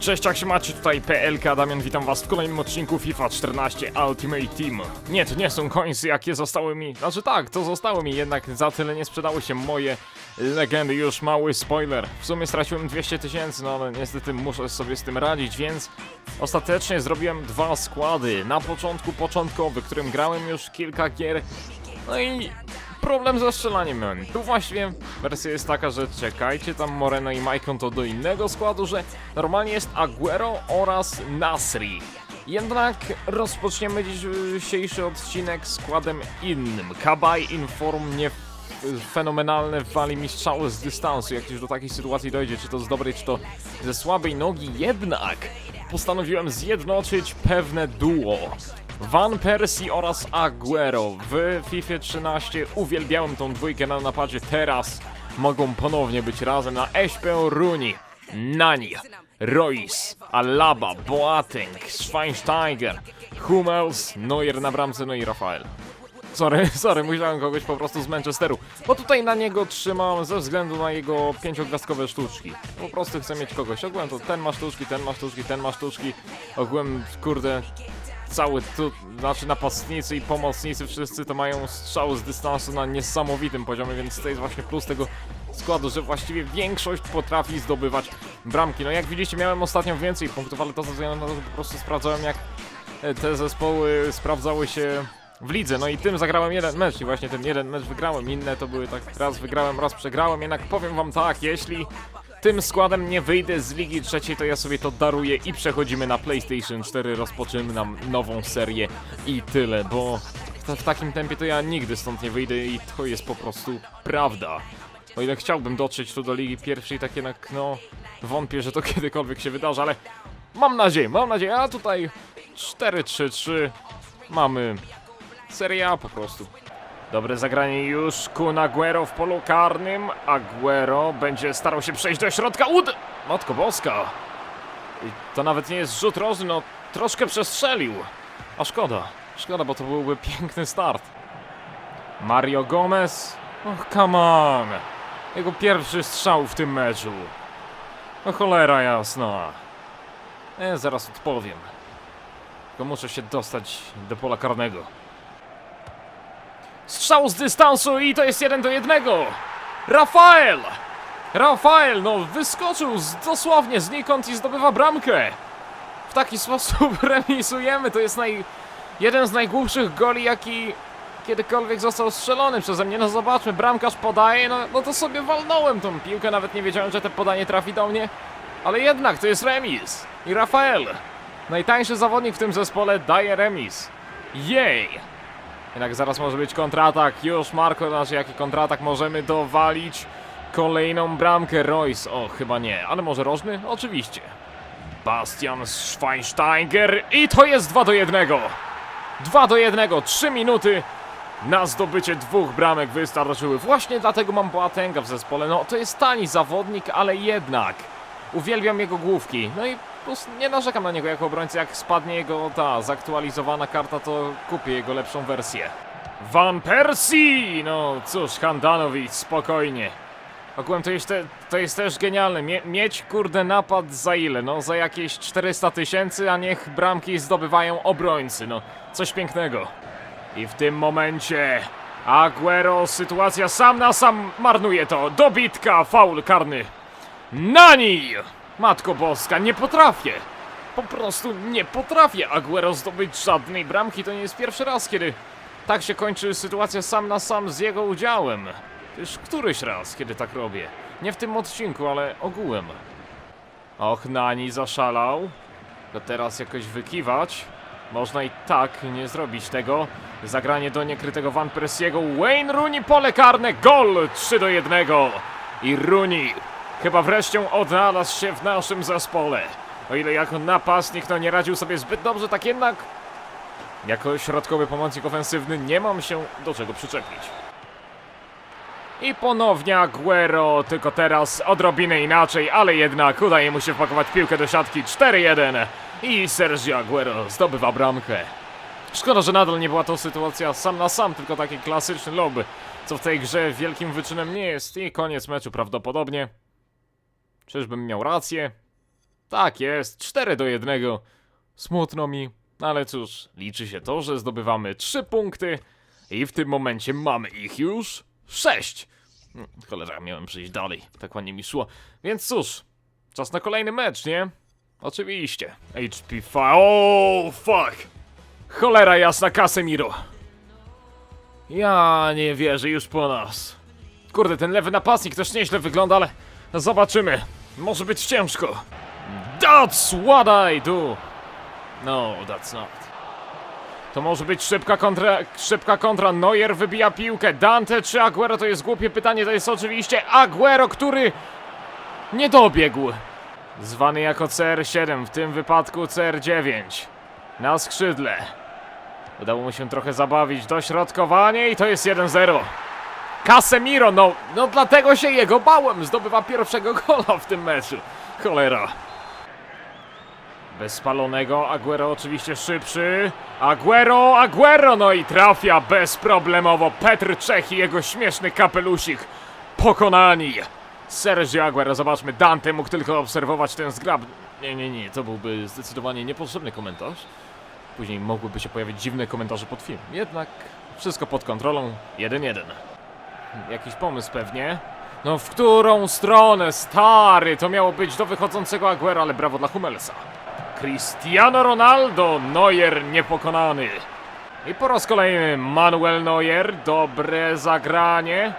Cześć, jak się macie? Tutaj PLK Damian, witam was w kolejnym odcinku FIFA 14 Ultimate Team. Nie, to nie są końcy, jakie zostały mi... Znaczy tak, to zostały mi, jednak za tyle nie sprzedały się moje legendy. Już mały spoiler. W sumie straciłem 200 tysięcy, no ale niestety muszę sobie z tym radzić, więc... Ostatecznie zrobiłem dwa składy. Na początku początkowy, którym grałem już kilka gier. No i problem ze strzelaniem. Tu właściwie wersja jest taka, że czekajcie, tam Moreno i Maicon to do innego składu, że normalnie jest Aguero oraz Nasri. Jednak rozpoczniemy dzisiejszy odcinek składem innym. Kabaj Inform nie fenomenalne wali mi strzały z dystansu, jak już do takiej sytuacji dojdzie, czy to z dobrej, czy to ze słabej nogi, jednak postanowiłem zjednoczyć pewne duo. Van Persie oraz Aguero w FIFA 13 uwielbiałem tą dwójkę na napadzie, teraz mogą ponownie być razem na Eśpę Runi, Nani, Royce, Alaba, Boateng, Schweinsteiger, Hummels, Neuer na bramce, no i Rafael. Sorry, sorry, musiałem kogoś po prostu z Manchesteru. Bo tutaj na niego trzymam ze względu na jego pięciogwiazdkowe sztuczki. Po prostu chcę mieć kogoś. Ogółem to ten ma sztuczki, ten ma sztuczki, ten ma sztuczki. Ogółem, kurde, cały tu, znaczy napastnicy i pomocnicy wszyscy to mają strzał z dystansu na niesamowitym poziomie, więc to jest właśnie plus tego składu, że właściwie większość potrafi zdobywać bramki. No jak widzicie miałem ostatnio więcej punktów, ale to ze względu na to, że po prostu sprawdzałem jak e, te zespoły sprawdzały się w lidze. No i tym zagrałem jeden mecz i właśnie ten jeden mecz wygrałem. Inne to były tak raz wygrałem, raz przegrałem. Jednak powiem wam tak, jeśli tym składem nie wyjdę z Ligi Trzeciej, to ja sobie to daruję i przechodzimy na PlayStation 4, rozpoczynamy nam nową serię i tyle, bo w, w takim tempie to ja nigdy stąd nie wyjdę i to jest po prostu prawda. O ile chciałbym dotrzeć tu do Ligi Pierwszej, tak jednak, no, wątpię, że to kiedykolwiek się wydarzy, ale mam nadzieję, mam nadzieję, a tutaj 4-3-3 mamy Serie A po prostu. Dobre zagranie już Kun Aguero w polu karnym. Aguero będzie starał się przejść do środka. Ud! Matko boska. I to nawet nie jest rzut rożny, no troszkę przestrzelił. A szkoda. Szkoda, bo to byłby piękny start. Mario Gomez. Och, come on. Jego pierwszy strzał w tym meczu. No cholera jasna. E, zaraz odpowiem. Tylko muszę się dostać do pola karnego. Strzał z dystansu i to jest jeden do jednego. Rafael! Rafael, no wyskoczył z, dosłownie znikąd i zdobywa bramkę. W taki sposób remisujemy. To jest naj, jeden z najgłupszych goli, jaki kiedykolwiek został strzelony przeze mnie. No zobaczmy, bramkarz podaje, no, no to sobie walnąłem tą piłkę. Nawet nie wiedziałem, że te podanie trafi do mnie. Ale jednak to jest remis. I Rafael, najtańszy zawodnik w tym zespole, daje remis. Jej! Jednak zaraz może być kontratak. Już Marko, znaczy jaki kontratak możemy dowalić. Kolejną bramkę Royce. O, chyba nie, ale może rożny? Oczywiście. Bastian Schweinsteiger i to jest 2 do 1. 2 do 1, 3 minuty na zdobycie dwóch bramek wystarczyły. Właśnie dlatego mam Boatenga w zespole. No to jest tani zawodnik, ale jednak uwielbiam jego główki. No i prostu nie narzekam na niego jako obrońcę. Jak spadnie jego ta zaktualizowana karta, to kupię jego lepszą wersję. Van Persie! No cóż, Handanowic, spokojnie. Ogółem to jest, te, to jest też genialne. Mie mieć kurde napad za ile? No za jakieś 400 tysięcy, a niech bramki zdobywają obrońcy. No coś pięknego. I w tym momencie Aguero, sytuacja sam na sam marnuje to. Dobitka, faul karny. Nani! Matko Boska, nie potrafię! Po prostu nie potrafię Aguero zdobyć żadnej bramki. To nie jest pierwszy raz, kiedy tak się kończy sytuacja sam na sam z jego udziałem. To już któryś raz, kiedy tak robię. Nie w tym odcinku, ale ogółem. Och, Nani zaszalał. To teraz jakoś wykiwać. Można i tak nie zrobić tego. Zagranie do niekrytego Van Persiego. Wayne Rooney pole karne. Gol 3 do 1. I Rooney chyba wreszcie odnalazł się w naszym zespole. O ile jako napastnik no nie radził sobie zbyt dobrze, tak jednak jako środkowy pomocnik ofensywny nie mam się do czego przyczepić. I ponownie Aguero, tylko teraz odrobinę inaczej, ale jednak udaje mu się wpakować piłkę do siatki 4-1 i Sergio Aguero zdobywa bramkę. Szkoda, że nadal nie była to sytuacja sam na sam, tylko taki klasyczny lob, co w tej grze wielkim wyczynem nie jest i koniec meczu prawdopodobnie. Czyżbym miał rację? Tak jest, 4 do 1. Smutno mi, ale cóż, liczy się to, że zdobywamy 3 punkty i w tym momencie mamy ich już 6. Hmm, Cholera, miałem przejść dalej, tak ładnie mi szło. Więc cóż, czas na kolejny mecz, nie? Oczywiście. HP fa... O, fuck! Cholera jasna, Casemiro. Ja nie wierzę, już po nas. Kurde, ten lewy napastnik też nieźle wygląda, ale zobaczymy. Może być ciężko. That's what I do. No, that's not. To może być szybka kontra, szybka kontra. Neuer wybija piłkę. Dante czy Aguero? To jest głupie pytanie. To jest oczywiście Aguero, który nie dobiegł. Zwany jako CR7, w tym wypadku CR9. Na skrzydle. Udało mu się trochę zabawić. Dośrodkowanie i to jest 1-0. Casemiro, no, no dlatego się jego bałem. Zdobywa pierwszego gola w tym meczu. Cholera. Bez spalonego, Aguero oczywiście szybszy. Aguero, Aguero, no i trafia bezproblemowo. Petr Czech i jego śmieszny kapelusik pokonani. Sergio Aguero, zobaczmy, Dante mógł tylko obserwować ten zgrab. Nie, nie, nie, to byłby zdecydowanie niepotrzebny komentarz. Później mogłyby się pojawić dziwne komentarze pod film. Jednak wszystko pod kontrolą. 1-1. Jakiś pomysł pewnie. No w którą stronę, stary? To miało być do wychodzącego Aguero, ale brawo dla Hummelsa. Cristiano Ronaldo, Neuer niepokonany. I po raz kolejny Manuel Neuer, dobre zagranie.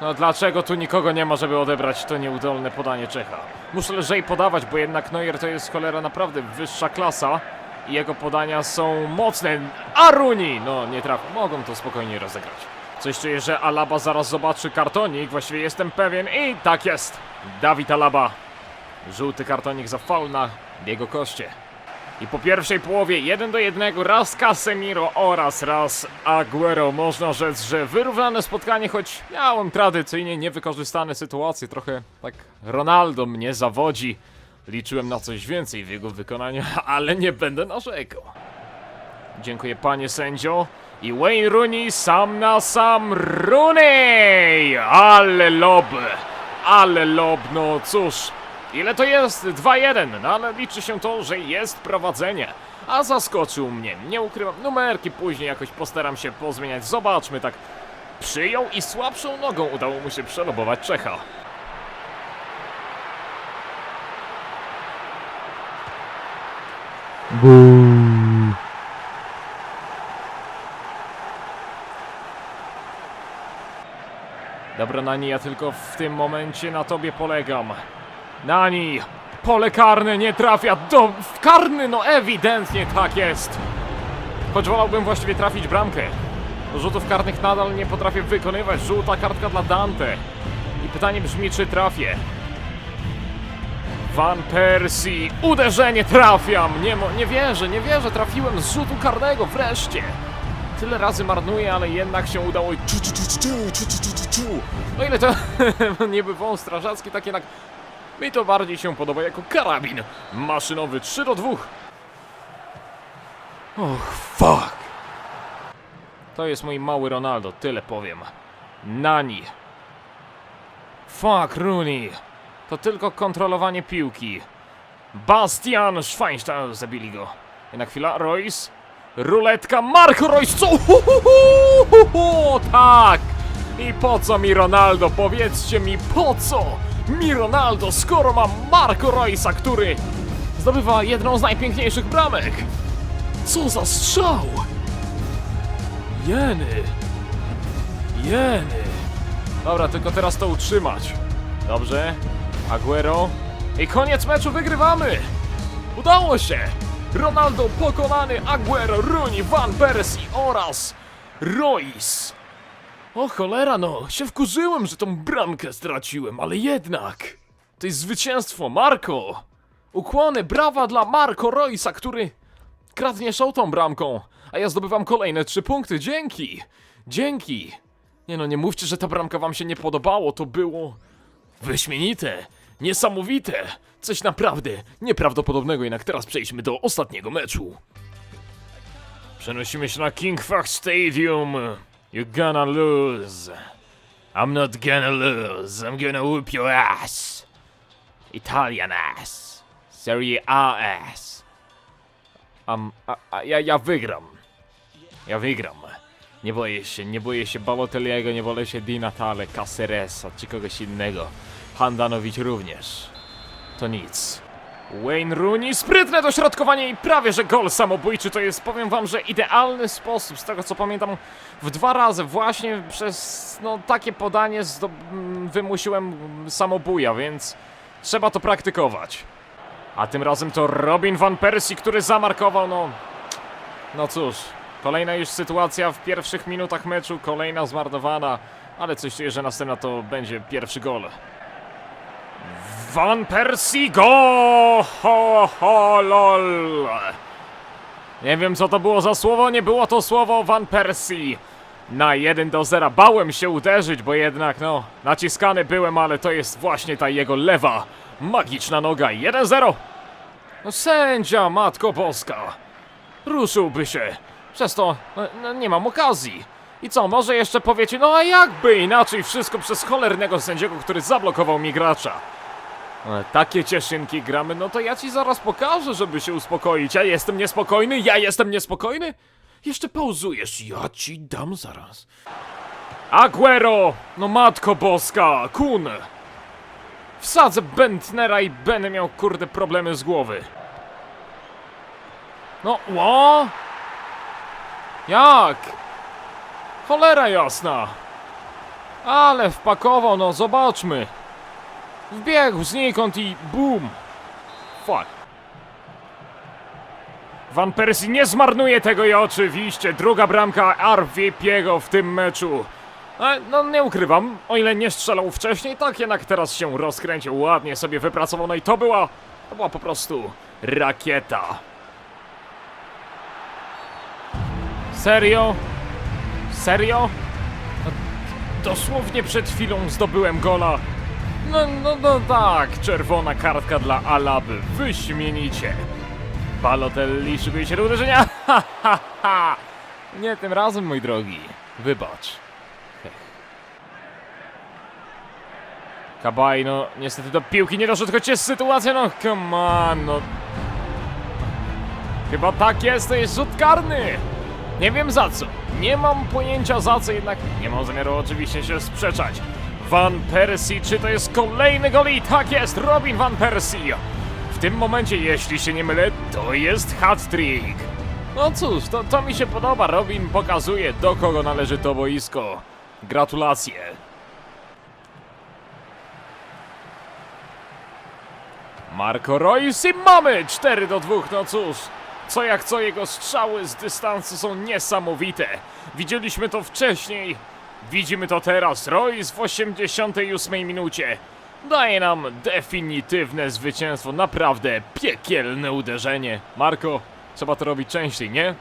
No dlaczego tu nikogo nie ma, żeby odebrać to nieudolne podanie Czecha? Muszę lżej podawać, bo jednak Neuer to jest cholera naprawdę wyższa klasa. I jego podania są mocne. Aruni! No nie trafią, mogą to spokojnie rozegrać. Coś czuję, że Alaba zaraz zobaczy kartonik, właściwie jestem pewien i tak jest. Dawid Alaba. Żółty kartonik za faul na jego koście. I po pierwszej połowie 1 do 1 raz Casemiro oraz raz Aguero. Można rzec, że wyrównane spotkanie, choć miałem tradycyjnie niewykorzystane sytuacje. Trochę tak Ronaldo mnie zawodzi. Liczyłem na coś więcej w jego wykonaniu, ale nie będę narzekał. Dziękuję panie sędzio. I Wayne Rooney sam na sam Rooney! Ale lob! Ale lob, no cóż. Ile to jest? 2-1, no ale liczy się to, że jest prowadzenie. A zaskoczył mnie, nie ukrywam, numerki później jakoś postaram się pozmieniać. Zobaczmy, tak przyjął i słabszą nogą udało mu się przelobować Czecha. Dobra, Nani, ja tylko w tym momencie na tobie polegam. Nani! Pole karne nie trafia do... w karny, no ewidentnie tak jest! Choć wolałbym właściwie trafić bramkę. Rzutów karnych nadal nie potrafię wykonywać. Żółta kartka dla Dante. I pytanie brzmi, czy trafię. Van Persie, uderzenie trafiam! Nie, nie wierzę, nie wierzę, trafiłem z rzutu karnego, wreszcie! tyle razy marnuje, ale jednak się udało i ciu, ciu, ciu, ciu, ciu, ciu, ciu, ciu. O no ile to nie bywało strażackie, tak jednak mi to bardziej się podoba jako karabin maszynowy 3 do 2. Och, fuck. To jest mój mały Ronaldo, tyle powiem. Nani. Fuck, Rooney. To tylko kontrolowanie piłki. Bastian Schweinstein, zabili go. Jedna chwila, Royce. Ruletka, Marco Royce, co? Tak! I po co mi Ronaldo? Powiedzcie mi, po co mi Ronaldo, skoro mam Marco Royce'a, który zdobywa jedną z najpiękniejszych bramek? Co za strzał! Jeny! Jeny! Dobra, tylko teraz to utrzymać. Dobrze. Aguero. I koniec meczu wygrywamy! Udało się! Ronaldo pokonany, Aguero, Rooney, Van Persie oraz Royce. O cholera no, się wkurzyłem, że tą bramkę straciłem, ale jednak. To jest zwycięstwo, Marco! Ukłony, brawa dla Marco Royce'a, który kradnie show tą bramką, a ja zdobywam kolejne trzy punkty, dzięki! Dzięki! Nie no, nie mówcie, że ta bramka wam się nie podobało, to było... Wyśmienite! Niesamowite! Coś naprawdę nieprawdopodobnego, jednak teraz przejdźmy do ostatniego meczu. Przenosimy się na King Stadium. You're gonna lose. I'm not gonna lose. I'm gonna whoop your ass. Italian ass. Serie AS. Um, a, a ja, ja wygram. Ja wygram. Nie boję się, nie boję się Balotelliego, nie boję się Di Natale, Caceresa czy kogoś innego. Handanowicz również. To nic. Wayne Rooney, sprytne dośrodkowanie i prawie że gol samobójczy to jest, powiem wam, że idealny sposób, z tego co pamiętam, w dwa razy właśnie przez no takie podanie mm, wymusiłem samobuja, więc trzeba to praktykować. A tym razem to Robin van Persie, który zamarkował, no... No cóż, kolejna już sytuacja w pierwszych minutach meczu, kolejna zmarnowana, ale coś czuję, że następna to będzie pierwszy gol. Van Persie, go! Ho, ho, lol! Nie wiem co to było za słowo, nie było to słowo Van Persie. Na 1 do 0 bałem się uderzyć, bo jednak no, naciskany byłem, ale to jest właśnie ta jego lewa, magiczna noga. 1-0! No sędzia, matko boska! Ruszyłby się. Przez to no, no, nie mam okazji. I co, może jeszcze powiecie, no a jakby inaczej wszystko przez cholernego sędziego, który zablokował mi gracza. Ale takie cieszynki gramy, no to ja ci zaraz pokażę, żeby się uspokoić. Ja jestem niespokojny, ja jestem niespokojny? Jeszcze pauzujesz, ja ci dam zaraz. Aguero! No matko boska, kun! Wsadzę Bentnera i będę miał kurde problemy z głowy. No, ło? Jak? Cholera jasna! Ale wpakował, no zobaczmy. Wbiegł znikąd i BUM! Fuck. Van Persie nie zmarnuje tego i oczywiście druga bramka Arvipiego w tym meczu. E, no nie ukrywam, o ile nie strzelał wcześniej, tak jednak teraz się rozkręcił, ładnie sobie wypracował, no i to była, to była po prostu rakieta. Serio? Serio? No, Dosłownie przed chwilą zdobyłem gola. No, no, no tak, czerwona kartka dla Alaby, wyśmienicie. Balotelli szykuje się do uderzenia. Nie tym razem, mój drogi, wybacz. Kabaj, no, niestety do piłki nie doszedł, choć jest sytuacja, no, come on, no. Chyba tak jest, to jest rzut karny. Nie wiem za co. Nie mam pojęcia za co, jednak nie mam zamiaru oczywiście się sprzeczać. Van Persie, czy to jest kolejny gol? I tak jest, Robin Van Persie. W tym momencie, jeśli się nie mylę, to jest hat-trick. No cóż, to, to mi się podoba. Robin pokazuje, do kogo należy to boisko. Gratulacje. Marco Reus i mamy 4 do 2, no cóż. Co jak co, jego strzały z dystansu są niesamowite. Widzieliśmy to wcześniej, widzimy to teraz. Royce w 88 minucie daje nam definitywne zwycięstwo. Naprawdę piekielne uderzenie. Marco, trzeba to robić częściej, nie?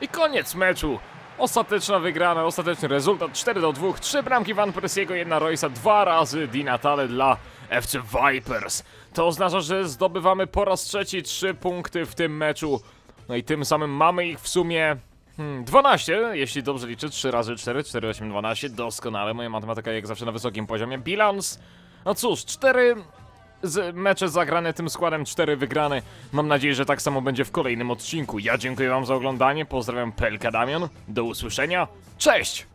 I koniec meczu. Ostateczna wygrana, ostateczny rezultat 4 do 2, 3 bramki Van Persiego, jedna Roysa, dwa razy Di Natale dla FC Vipers. To oznacza, że zdobywamy po raz trzeci 3 punkty w tym meczu. No i tym samym mamy ich w sumie hmm, 12, jeśli dobrze liczę, 3 razy 4, 4, 8, 12, doskonale, moja matematyka jak zawsze na wysokim poziomie. Bilans, no cóż, 4 z mecze zagrane tym składem, 4 wygrane. Mam nadzieję, że tak samo będzie w kolejnym odcinku. Ja dziękuję wam za oglądanie, pozdrawiam Pelka Damian, do usłyszenia, cześć!